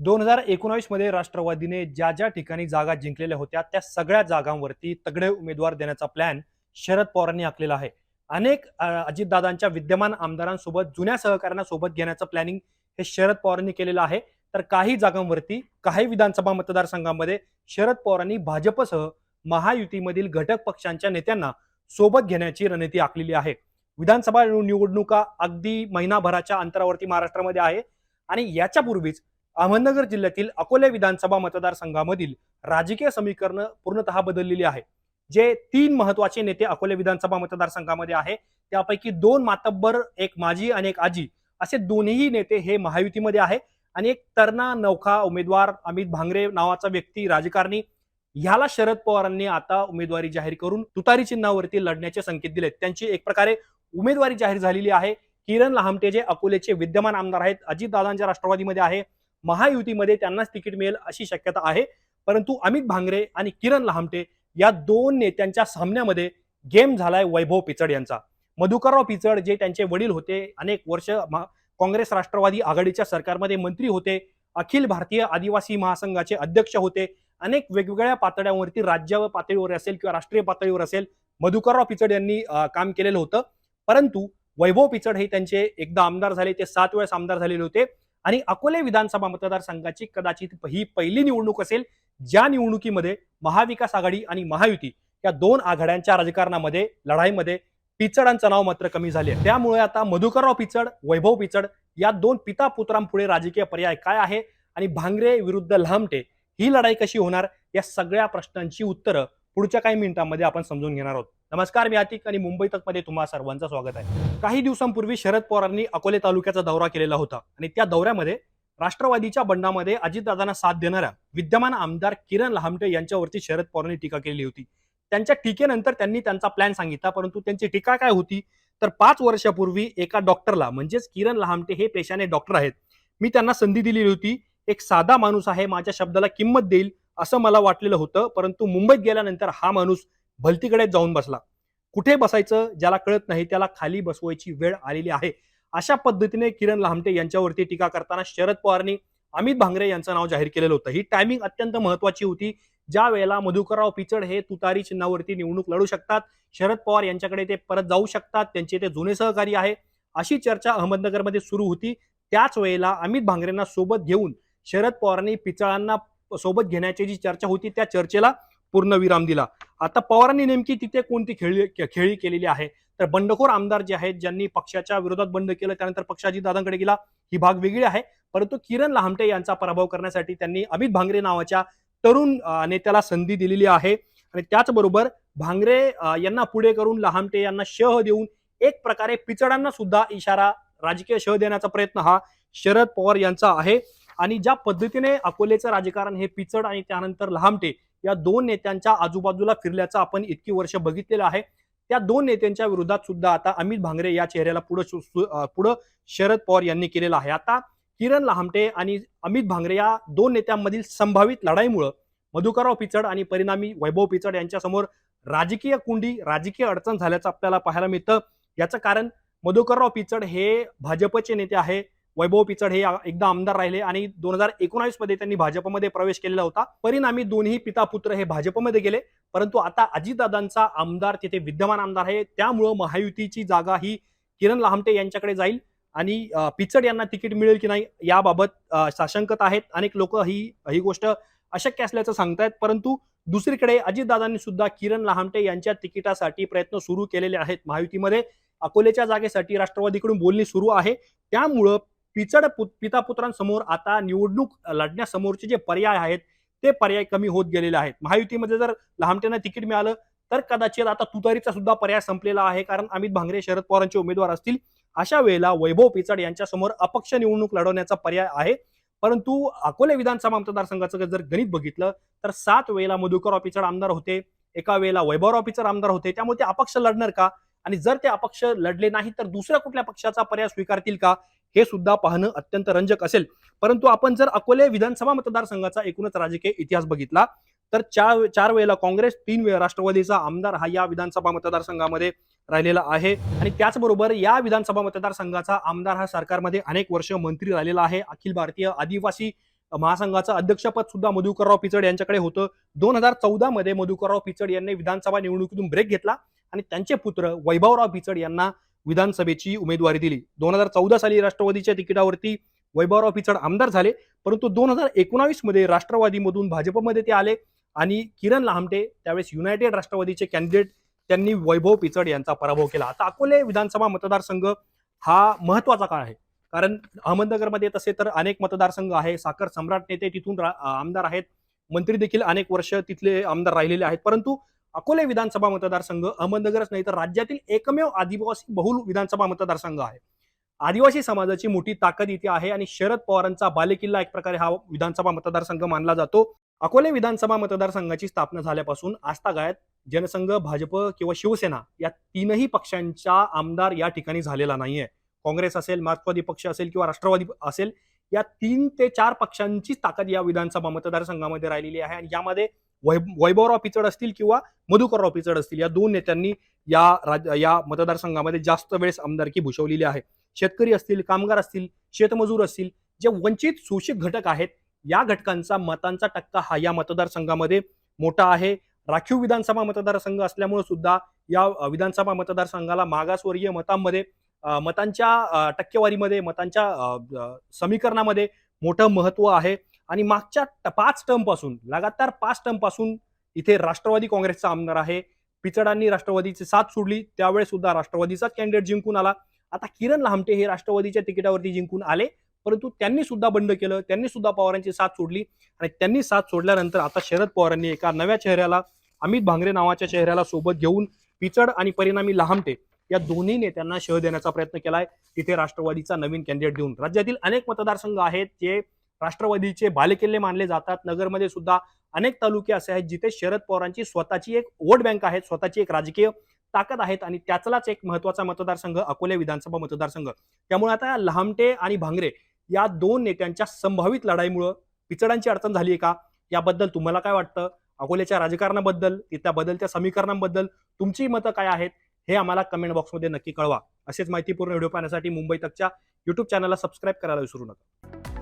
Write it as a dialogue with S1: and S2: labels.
S1: दोन हजार एकोणावीसमध्ये राष्ट्रवादीने ज्या ज्या ठिकाणी जागा जिंकलेल्या होत्या त्या सगळ्या जागांवरती तगडे उमेदवार देण्याचा प्लॅन शरद पवारांनी आखलेला आहे. अनेक अजितदादांच्या विद्यमान आमदारांसोबत जुन्या सहकाऱ्यांना सोबत घेण्याचं प्लॅनिंग हे शरद पवारांनी केलेलं आहे. तर काही जागांवरती काही विधानसभा मतदारसंघामध्ये शरद पवारांनी भाजपसह महायुतीमधील घटक पक्षांच्या नेत्यांना सोबत घेण्याची रणनीती आखलेली आहे. विधानसभा निवडणुका अगदी महिनाभराच्या अंतरावरती महाराष्ट्रामध्ये आहे आणि याच्यापूर्वीच अहमदनगर जिल्ह्यातील अकोले विधानसभा मतदारसंघामधील राजकीय समीकरण पूर्णतः बदललेली आहे. जे तीन महत्त्वाचे नेते अकोले विधानसभा मतदारसंघामध्ये आहे त्यापैकी दोन मातब्बर एक माजी आणि एक आजी असे दोन्ही नेते हे महायुतीमध्ये आहे. आणि एक तरणा नौखा उमेदवार अमित भांगरे नावाचा व्यक्ती राजकारणी ह्याला शरद पवारांनी आता उमेदवारी जाहीर करून तुतारी चिन्हावरती लढण्याचे संकेत दिलेत. त्यांची एक प्रकारे उमेदवारी जाहीर झालेली आहे. किरण लहामटे जे अकोलेचे विद्यमान आमदार आहेत अजितदादांच्या राष्ट्रवादीमध्ये आहे. महायुतीमध्ये त्यांनाच तिकीट मिळेल अशी शक्यता आहे. परंतु अमित भांगरे आणि किरण लहामटे या दोन नेत्यांच्या सामन्यामध्ये गेम झालाय वैभव पिचड यांचा. मधुकरराव पिचड जे त्यांचे वडील होते अनेक वर्ष काँग्रेस राष्ट्रवादी आघाडीच्या सरकारमध्ये मंत्री होते अखिल भारतीय आदिवासी महासंघाचे अध्यक्ष होते अनेक वेगवेगळ्या पातळ्यांवरती राज्य पातळीवर असेल किंवा राष्ट्रीय पातळीवर असेल मधुकरराव पिचड यांनी काम केलेलं होतं. परंतु वैभव पिचड हे त्यांचे एकदा आमदार झाले ते सात वेळेस आमदार झालेले होते. आणि अकोले विधानसभा मतदारसंघाची कदाचित ही पहिली निवडणूक असेल ज्या निवडणुकीमध्ये महाविकास आघाडी आणि महायुती या दोन आघाड्यांच्या राजकारणामध्ये लढाईमध्ये पिचडांचं नाव मात्र कमी झाले त्यामुळे आता मधुकरराव पिचड वैभव पिचड या दोन पिता पुत्रांपुढे राजकीय पर्याय काय आहे आणि भांगरे विरुद्ध लहमटे ही लढाई कशी होणार या सगळ्या प्रश्नांची उत्तरं पुढच्या काही मिनिटांमध्ये आपण समजून घेणार आहोत. नमस्कार मी आतिक आणि मुंबई तकमध्ये तुम्हा सर्वांचं स्वागत आहे. काही दिवसांपूर्वी शरद पवारांनी अकोले तालुक्याचा दौरा केलेला होता आणि त्या दौऱ्यामध्ये राष्ट्रवादीच्या बंडामध्ये अजितदादांना साथ देणाऱ्या विद्यमान आमदार किरण लहामटे यांच्यावरती शरद पवारांनी टीका केली होती. त्यांच्या टीकेनंतर त्यांनी त्यांचा प्लॅन सांगितला परंतु त्यांची टीका काय होती? तर पाच वर्षापूर्वी एका डॉक्टरला म्हणजेच किरण लहामटे हे पेशाने डॉक्टर आहेत मी त्यांना संधी दिलेली होती. एक साधा माणूस आहे माझ्या शब्दाला किंमत देईल असं मला वाटलेलं होतं परंतु मुंबईत गेल्यानंतर हा माणूस भलतीकडे जाऊन बसला. कुठे बसायचं ज्याला कळत नाही त्याला खाली बसवायची वेळ आलेली आहे. अशा पद्धतीने किरण लामटे यांच्यावरती टीका करताना शरद पवारनी अमित भांगरे यांचं नाव जाहीर केलेलं होतं. ही टायमिंग अत्यंत महत्वाची होती. ज्या वेळेला मधुकरराव पिचड हे तुतारी चिन्हावरती निवडणूक लढू शकतात शरद पवार यांच्याकडे ते परत जाऊ शकतात त्यांचे ते जुने सहकारी आहे. अशी चर्चा अहमदनगरमध्ये सुरू होती. त्याच वेळेला अमित भांगरेंना सोबत घेऊन शरद पवारांनी पिचळांना सोबत घेण्याची जी चर्चा होती त्या चर्चेला पूर्ण विराम दिला. आता पवारांनी नेमकी तिथे कोणती खेळी खेळी केलेली आहे? तर बंडखोर आमदार जे आहेत ज्यांनी पक्षाच्या विरोधात बंड केलं त्यानंतर पक्षाची दादांकडे गेला ही भाग वेगळी आहे. परंतु किरण लहामटे यांचा पराभव करण्यासाठी त्यांनी अमित भांगरे नावाच्या तरुण नेत्याला संधी दिलेली आहे. आणि त्याचबरोबर भांगरे यांना पुढे करून लहामटे यांना शह देऊन एक प्रकारे पिचडांना सुद्धा इशारा राजकीय शह देण्याचा प्रयत्न हा शरद पवार यांचा आहे. आणि ज्या पद्धतीने अकोलेचं राजकारण हे पिचड आणि त्यानंतर लहामटे या दोन नेत्यांच्या आजूबाजूला फिरल्याचं आपण इतकी वर्ष बघितलेलं आहे. त्या दोन नेत्यांच्या विरोधात सुद्धा आता अमित भांगरे या चेहऱ्याला पुढं पुढं शरद पवार यांनी केलेलं आहे. आता किरण लहामटे आणि अमित भांगरे या दोन नेत्यांमधील संभावित लढाईमुळं मधुकरराव पिचड आणि परिणामी वैभव पिचड यांच्यासमोर राजकीय कुंडी राजकीय अडचण झाल्याचं आपल्याला पाहायला मिळतं. याचं कारण मधुकरराव पिचड हे भाजपचे नेते आहे. वैभव पिचड हे एकदा आमदार राहिले आणि दोन हजार एकोणावीसमध्ये त्यांनी भाजपमध्ये प्रवेश केलेला होता. परिणामी दोन्ही पिता पुत्र हे भाजपमध्ये गेले. परंतु आता अजितदादांचा आमदार तिथे विद्यमान आमदार आहे. त्यामुळं महायुतीची जागा ही किरण लहामटे यांच्याकडे जाईल आणि पिचड यांना तिकीट मिळेल की नाही याबाबत साशंकत आहेत. अनेक लोक ही ही गोष्ट अशक्य असल्याचं सांगतायत. परंतु दुसरीकडे अजितदादांनी सुद्धा किरण लहामटे यांच्या तिकिटासाठी प्रयत्न सुरू केलेले आहेत. महायुतीमध्ये अकोलेच्या जागेसाठी राष्ट्रवादीकडून बोलणी सुरू आहे. त्यामुळं पिचड पिता पुत्रांसमोर आता निवडणूक लढण्यासमोरचे जे पर्याय आहेत ते पर्याय कमी होत गेलेले आहेत. महायुतीमध्ये जर लहामट्यांना तिकीट मिळालं तर कदाचित आता तुतारीचा सुद्धा पर्याय संपलेला आहे कारण अमित भांगरे शरद पवारांचे उमेदवार असतील. अशा वेळेला वैभव पिचड यांच्यासमोर अपक्ष निवडणूक लढवण्याचा पर्याय आहे. परंतु अकोले विधानसभा मतदारसंघाचं जर गणित बघितलं तर सात वेळेला मधुकरराव पिचड आमदार होते एका वेळेला वैभवराव पिचड आमदार होते त्यामुळे ते अपक्ष लढणार का? आणि जर ते अपक्ष लढले नाही तर दुसऱ्या कुठल्या पक्षाचा पर्याय स्वीकारतील का? हे सुद्धा पाहणं अत्यंत रंजक असेल. परंतु आपण जर अकोले विधानसभा मतदारसंघाचा एकूणच राजकीय इतिहास बघितला तर चार चार वेळेला काँग्रेस तीन वेळा राष्ट्रवादीचा आमदार हा या विधानसभा मतदारसंघामध्ये राहिलेला आहे. आणि त्याचबरोबर या विधानसभा मतदारसंघाचा आमदार हा सरकारमध्ये अनेक वर्ष मंत्री राहिलेला आहे. अखिल भारतीय आदिवासी महासंघाचं अध्यक्षपद सुद्धा मधुकरराव पिचड यांच्याकडे होतं. दोन हजार चौदा मध्ये मधुकरराव पिचड यांनी विधानसभा निवडणुकीतून ब्रेक घेतला आणि त्यांचे पुत्र वैभवराव पिचड यांना विधानसभेची उमेदवारी दिली. दोन हजार चौदा साली राष्ट्रवादीच्या तिकिटावरती वैभवराव पिचड आमदार झाले परंतु दोन हजार एकोणावीसमध्ये राष्ट्रवादीमधून भाजपमध्ये ते आले आणि किरण लहामटे त्यावेळेस युनायटेड राष्ट्रवादीचे कॅन्डिडेट त्यांनी वैभव पिचड यांचा पराभव केला. आता अकोले विधानसभा मतदारसंघ हा महत्त्वाचा काळ आहे. कारण अहमदनगरमध्ये तसे तर अनेक मतदारसंघ आहे. साखर सम्राट नेते तिथून रा- आमदार आहेत. मंत्री देखील अनेक वर्ष तिथले आमदार राहिलेले आहेत. परंतु अकोले विधानसभा मतदारसंघ अहमदनगरच नाही तर राज्यातील एकमेव आदिवासी बहुल विधानसभा मतदारसंघ आहे. आदिवासी समाजाची मोठी ताकद इथे आहे आणि शरद पवारांचा बालेकिल्ला एक प्रकारे हा विधानसभा मतदारसंघ मानला जातो. अकोले विधानसभा मतदारसंघाची स्थापना झाल्यापासून आस्थागायत जनसंघ भाजप किंवा शिवसेना या तीनही पक्षांचा आमदार या ठिकाणी झालेला नाहीये. काँग्रेस असेल मार्क्सवादी पक्ष असेल किंवा राष्ट्रवादी असेल या तीन ते चार पक्षांचीच ताकद या विधानसभा मतदारसंघामध्ये राहिलेली आहे आणि यामध्ये वै वैभवराव पिचड असतील किंवा मधुकरराव पिचड असतील या दोन नेत्यांनी या राज या मतदारसंघामध्ये जास्त वेळेस आमदारकी भूषवलेली आहे. शेतकरी असतील कामगार असतील शेतमजूर असतील जे वंचित शोषित घटक आहेत या घटकांचा मतांचा टक्का हा या मतदारसंघामध्ये मोठा आहे. राखीव विधानसभा मतदारसंघ असल्यामुळे सुद्धा या विधानसभा मतदारसंघाला मागासवर्गीय मतांमध्ये मतांच्या टक्केवारीमध्ये मतांच्या समीकरणामध्ये मोठं महत्त्व आहे. आणि मागच्या ट- पाच टर्मपासून लगातार पाच टर्मपासून इथे राष्ट्रवादी काँग्रेसचा आमदार आहे. पिचडांनी राष्ट्रवादीची साथ सोडली. त्यावेळेस सुद्धा राष्ट्रवादीचाच कॅन्डिडेट जिंकून आला. आता किरण लामटे हे राष्ट्रवादीच्या तिकिटावरती जिंकून आले. परंतु त्यांनी सुद्धा बंड केलं. त्यांनी सुद्धा पवारांची साथ सोडली. आणि त्यांनी साथ सोडल्यानंतर आता शरद पवारांनी एका नव्या चेहऱ्याला अमित भांगरे नावाच्या चेहऱ्याला सोबत घेऊन पिचड आणि परिणामी लहामटे या दोन्ही नेत्यांना शह देण्याचा प्रयत्न केलाय. तिथे राष्ट्रवादीचा नवीन कॅन्डिडेट देऊन राज्यातील अनेक मतदारसंघ आहेत जे राष्ट्रवादीचे बालेकिल्ले मानले जातात. नगरमध्ये सुद्धा अनेक तालुके असे आहेत जिथे शरद पवारांची स्वतःची एक वोट बँक आहे स्वतःची एक राजकीय ताकद आहेत आणि त्याचलाच एक महत्त्वाचा मतदारसंघ अकोले विधानसभा मतदारसंघ. त्यामुळे आता लहामटे आणि भांगरे या दोन नेत्यांच्या संभावित लढाईमुळं पिचडांची अडचण झाली आहे का? याबद्दल तुम्हाला काय वाटतं? अकोल्याच्या राजकारणाबद्दल त्या बदलत्या समीकरणांबद्दल तुमची मतं काय आहेत? हे आम्हाला कमेंट बॉक्समध्ये नक्की कळवा. असेच माहितीपूर्ण व्हिडिओ पाहण्यासाठी मुंबई तकच्या युट्यूब चॅनलला सबस्क्राईब करायला विसरू नका.